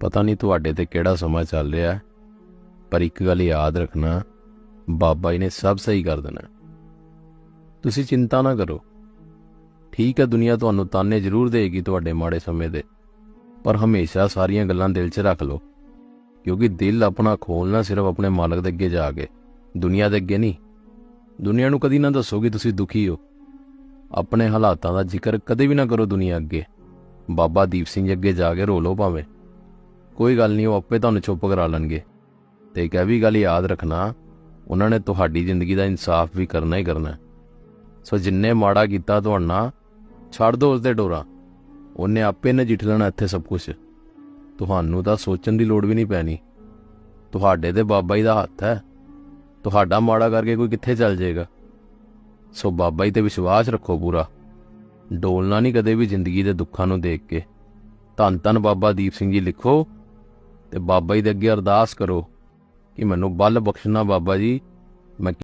ਪਤਾ ਨਹੀਂ ਤੁਹਾਡੇ ਤੇ ਕਿਹੜਾ ਸਮਾਂ ਚੱਲ ਰਿਹਾ। ਪਰ ਇੱਕ ਗੱਲ ਯਾਦ ਰੱਖਣਾ, ਬਾਬਾ ਜੀ ਨੇ ਸਭ ਸਹੀ ਕਰ ਦੇਣਾ। ਤੁਸੀਂ ਚਿੰਤਾ ਨਾ ਕਰੋ। ਠੀਕ ਹੈ, ਦੁਨੀਆ ਤੁਹਾਨੂੰ ਤਾਨੇ ਜ਼ਰੂਰ ਦੇਗੀ ਤੁਹਾਡੇ ਮਾੜੇ ਸਮੇਂ ਦੇ। ਪਰ ਹਮੇਸ਼ਾ ਸਾਰੀਆਂ ਗੱਲਾਂ ਦਿਲ 'ਚ ਰੱਖ ਲਓ। ਕਿਉਂਕਿ ਦਿਲ ਆਪਣਾ ਖੋਲਣਾ ਸਿਰਫ ਆਪਣੇ ਮਾਲਕ ਦੇ ਅੱਗੇ ਜਾ ਕੇ। ਦੁਨੀਆ ਦੇ ਅੱਗੇ ਨਹੀਂ। ਦੁਨੀਆ ਨੂੰ ਕਦੀ ਨਾ ਦੱਸੋ ਕਿ ਤੁਸੀਂ ਦੁਖੀ ਹੋ। ਆਪਣੇ ਹਾਲਾਤਾਂ ਦਾ ਜ਼ਿਕਰ ਕਦੇ ਵੀ ਨਾ ਕਰੋ ਦੁਨੀਆ ਅੱਗੇ। ਬਾਬਾ ਦੀਪ ਸਿੰਘ ਅੱਗੇ ਜਾ ਕੇ ਰੋ ਲਓ ਭਾਵੇਂ। ਕੋਈ ਗੱਲ ਨਹੀਂ, ਉਹ ਆਪੇ ਤੁਹਾਨੂੰ ਚੁੱਪ ਕਰਾ ਲੈਣਗੇ। ਤੇ ਇੱਕ ਇਹ ਵੀ ਗੱਲ ਯਾਦ ਰੱਖਣਾ, ਉਹਨਾਂ ਨੇ ਤੁਹਾਡੀ ਜ਼ਿੰਦਗੀ ਦਾ ਇਨਸਾਫ ਵੀ ਕਰਨਾ ਹੀ ਕਰਨਾ ਸੋ ਜਿੰਨੇ ਮਾੜਾ ਕੀਤਾ ਤੁਹਾਡਾ ਛੱਡ ਦੋ ਉਸ ਦੇ ਡੋਰਾ। ਉਹਨੇ ਆਪੇ ਨਜਿੱਠ ਲੈਣਾ ਇੱਥੇ ਸਭ ਕੁਝ ਤੁਹਾਨੂੰ ਤਾਂ ਸੋਚਣ ਦੀ ਲੋੜ ਵੀ ਨਹੀਂ ਪੈਣੀ। ਤੁਹਾਡੇ ਤੇ ਬਾਬਾ ਜੀ ਦਾ ਹੱਥ ਹੈ। ਤੁਹਾਡਾ ਮਾੜਾ ਕਰਕੇ ਕੋਈ ਕਿੱਥੇ ਚੱਲ ਜਾਏਗਾ। ਸੋ ਬਾਬਾ ਜੀ ਤੇ ਵਿਸ਼ਵਾਸ ਰੱਖੋ ਪੂਰਾ। ਡੋਲਣਾ ਨਹੀਂ ਕਦੇ ਵੀ ਜ਼ਿੰਦਗੀ ਦੇ ਦੁੱਖਾਂ ਨੂੰ ਦੇਖ ਕੇ। ਧੰਨ ਧੰਨ ਬਾਬਾ ਦੀਪ ਸਿੰਘ ਜੀ ਲਿਖੋ ਤੇ ਬਾਬਾ ਜੀ ਦੇ ਅੱਗੇ ਅਰਦਾਸ ਕਰੋ ਕਿ ਮੈਨੂੰ ਬਲ ਬਖਸ਼ਣਾ ਬਾਬਾ ਜੀ। ਮੈਂ